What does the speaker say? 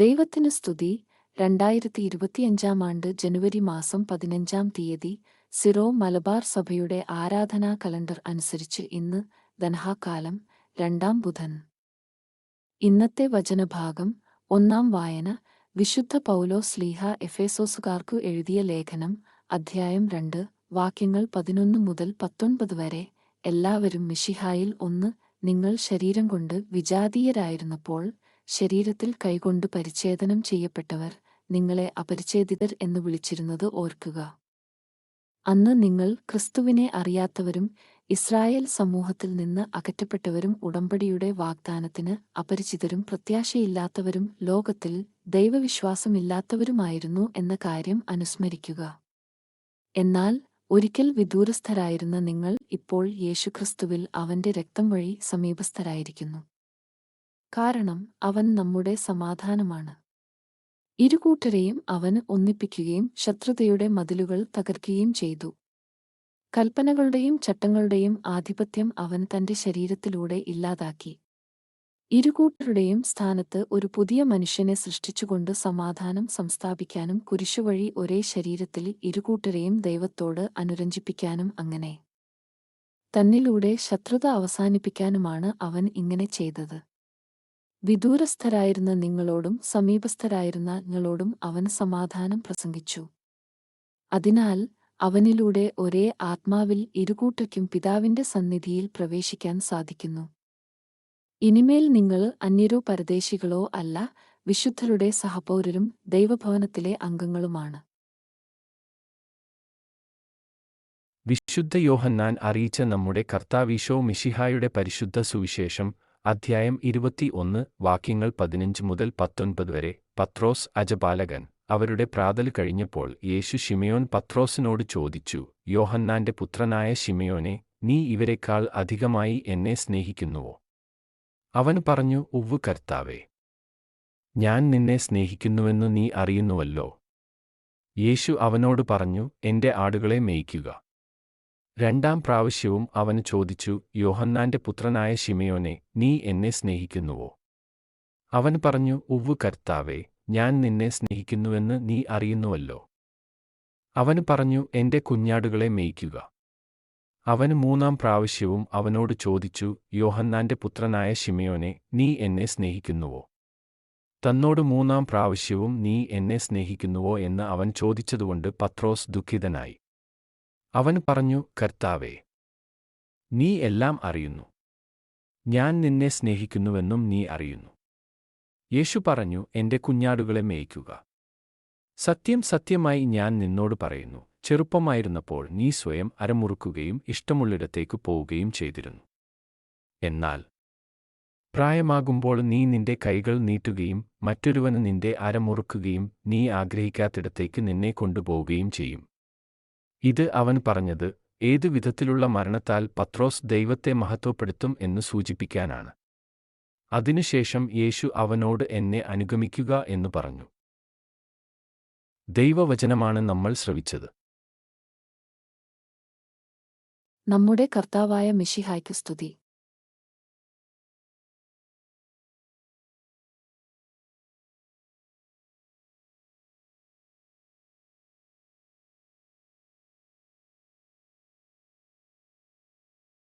ദൈവത്തിന് സ്തുതി. രണ്ടായിരത്തി ഇരുപത്തിയഞ്ചാം ആണ്ട് ജനുവരി മാസം പതിനഞ്ചാം തീയതി സിറോ മലബാർ സഭയുടെ ആരാധനാ കലണ്ടർ അനുസരിച്ച് ഇന്ന് ദൻഹാകാലം രണ്ടാം ബുധൻ. ഇന്നത്തെ വചനഭാഗം ഒന്നാം വായന വിശുദ്ധ പൗലോ സ്ലീഹ എഫേസോസുകാർക്കു എഴുതിയ ലേഖനം അധ്യായം രണ്ട് വാക്യങ്ങൾ പതിനൊന്ന് മുതൽ പത്തൊൻപത് വരെ എല്ലാവരും മിഷിഹായിൽ ഒന്ന് നിങ്ങൾ ശരീരം കൊണ്ട് വിജാതീയരായിരുന്നപ്പോൾ ശരീരത്തിൽ കൈകൊണ്ട് പരിച്ഛേദനം ചെയ്യപ്പെട്ടവർ നിങ്ങളെ അപരിച്ഛേദിതർ എന്ന് വിളിച്ചിരുന്നത് ഓർക്കുക. അന്ന് നിങ്ങൾ ക്രിസ്തുവിനെ അറിയാത്തവരും ഇസ്രായേൽ സമൂഹത്തിൽ നിന്ന് അകറ്റപ്പെട്ടവരും ഉടമ്പടിയുടെ വാഗ്ദാനത്തിന് അപരിചിതരും പ്രത്യാശയില്ലാത്തവരും ലോകത്തിൽ ദൈവവിശ്വാസമില്ലാത്തവരുമായിരുന്നു എന്ന കാര്യം അനുസ്മരിക്കുക. എന്നാൽ ഒരിക്കൽ വിദൂരസ്ഥരായിരുന്ന നിങ്ങൾ ഇപ്പോൾ യേശുക്രിസ്തുവിൽ അവന്റെ രക്തം വഴി സമീപസ്ഥരായിരിക്കുന്നു. കാരണം അവൻ നമ്മുടെ സമാധാനമാണ്. ഇരുകൂട്ടരെയും അവൻ ഒന്നിപ്പിക്കുകയും ശത്രുതയുടെ മതിലുകൾ തകർക്കുകയും ചെയ്തു. കൽപ്പനകളുടെയും ചട്ടങ്ങളുടെയും ആധിപത്യം അവൻ തന്റെ ശരീരത്തിലൂടെ ഇല്ലാതാക്കി. ഇരുകൂട്ടരുടെയും സ്ഥാനത്ത് ഒരു പുതിയ മനുഷ്യനെ സൃഷ്ടിച്ചുകൊണ്ട് സമാധാനം സംസ്ഥാപിക്കാനും കുരിശുവഴി ഒരേ ശരീരത്തിൽ ഇരുകൂട്ടരെയും ദൈവത്തോട് അനുരഞ്ജിപ്പിക്കാനും അങ്ങനെ. തന്നിലൂടെ ശത്രുത അവസാനിപ്പിക്കാനുമാണ് അവൻ ഇങ്ങനെ ചെയ്തത്. വിദൂരസ്ഥരായിരുന്ന നിങ്ങളോടും സമീപസ്ഥരായിരുന്ന നിങ്ങളോടും അവൻ സമാധാനം പ്രസംഗിച്ചു. അതിനാൽ അവനിലൂടെ ഒരേ ആത്മാവിൽ ഇരുകൂട്ടയ്ക്കും പിതാവിന്റെ സന്നിധിയിൽ പ്രവേശിക്കാൻ സാധിക്കുന്നു. ഇനിമേൽ നിങ്ങൾ അന്യരോ പരദേശികളോ അല്ല വിശുദ്ധരുടെ സഹപൗരരും ദൈവഭവനത്തിലെ അംഗങ്ങളുമാണ്. വിശുദ്ധ യോഹന്നാൻ അറിയിച്ച നമ്മുടെ കർത്താവീശോ മിഷിഹായുടെ പരിശുദ്ധ സുവിശേഷം അധ്യായം ഇരുപത്തി ഒന്ന് വാക്യങ്ങൾ പതിനഞ്ച് മുതൽ പത്തൊൻപത് വരെ. പത്രോസ് അജപാലകൻ. അവരുടെ പ്രാതൽ കഴിഞ്ഞപ്പോൾ യേശു ഷിമയോൻ പത്രോസിനോട് ചോദിച്ചു യോഹന്നാന്റെ പുത്രനായ ഷിമയോനെ നീ ഇവരെക്കാൾ അധികമായി എന്നെ സ്നേഹിക്കുന്നുവോ? അവൻ പറഞ്ഞു ഉവ്വ് കർത്താവേ ഞാൻ നിന്നെ സ്നേഹിക്കുന്നുവെന്ന് നീ അറിയുന്നുവല്ലോ. യേശു അവനോട് പറഞ്ഞു എന്റെ ആടുകളെ മേയ്ക്കുക. രണ്ടാം പ്രാവശ്യവും അവന് ചോദിച്ചു യോഹന്നാന്റെ പുത്രനായ ഷിമയോനെ നീ എന്നെ സ്നേഹിക്കുന്നുവോ? അവൻ പറഞ്ഞു ഉവ്വ് കർത്താവേ ഞാൻ നിന്നെ സ്നേഹിക്കുന്നുവെന്ന് നീ അറിയുന്നുവല്ലോ. അവന് പറഞ്ഞു എന്റെ കുഞ്ഞാടുകളെ മേയ്ക്കുക. അവന് മൂന്നാം പ്രാവശ്യവും അവനോട് ചോദിച്ചു യോഹന്നാന്റെ പുത്രനായ ഷിമയോനെ നീ എന്നെ സ്നേഹിക്കുന്നുവോ? തന്നോട് മൂന്നാം പ്രാവശ്യവും നീ എന്നെ സ്നേഹിക്കുന്നുവോ? എന്ന് അവൻ ചോദിച്ചതുകൊണ്ട് പത്രോസ് ദുഃഖിതനായി. അവൻ പറഞ്ഞു കർത്താവേ നീ എല്ലാം അറിയുന്നു. ഞാൻ നിന്നെ സ്നേഹിക്കുന്നുവെന്നും നീ അറിയുന്നു. യേശു പറഞ്ഞു എന്റെ കുഞ്ഞാടുകളെ മേയ്ക്കുക. സത്യം സത്യമായി ഞാൻ നിന്നോട് പറയുന്നു. ചെറുപ്പമായിരുന്നപ്പോൾ നീ സ്വയം അരമുറുക്കുകയും ഇഷ്ടമുള്ളിടത്തേക്ക് പോവുകയും ചെയ്തിരുന്നു. എന്നാൽ പ്രായമാകുമ്പോൾ നീ നിന്റെ കൈകൾ നീട്ടുകയും മറ്റൊരുവന് നിന്റെ അരമുറുക്കുകയും നീ ആഗ്രഹിക്കാത്തിടത്തേക്ക് നിന്നെ കൊണ്ടുപോവുകയും ചെയ്യും. ഇത് അവൻ പറഞ്ഞത് ഏതു വിധത്തിലുള്ള മരണത്താൽ പത്രോസ് ദൈവത്തെ മഹത്വപ്പെടുത്തും എന്ന് സൂചിപ്പിക്കാനാണ്. അതിനുശേഷം യേശു അവനോട് എന്നെ അനുഗമിക്കുക എന്ന് പറഞ്ഞു. ദൈവവചനമാണ് നമ്മൾ ശ്രവിച്ചത്. നമ്മുടെ കർത്താവായ മിഷിഹായ്ക്ക് സ്തുതി.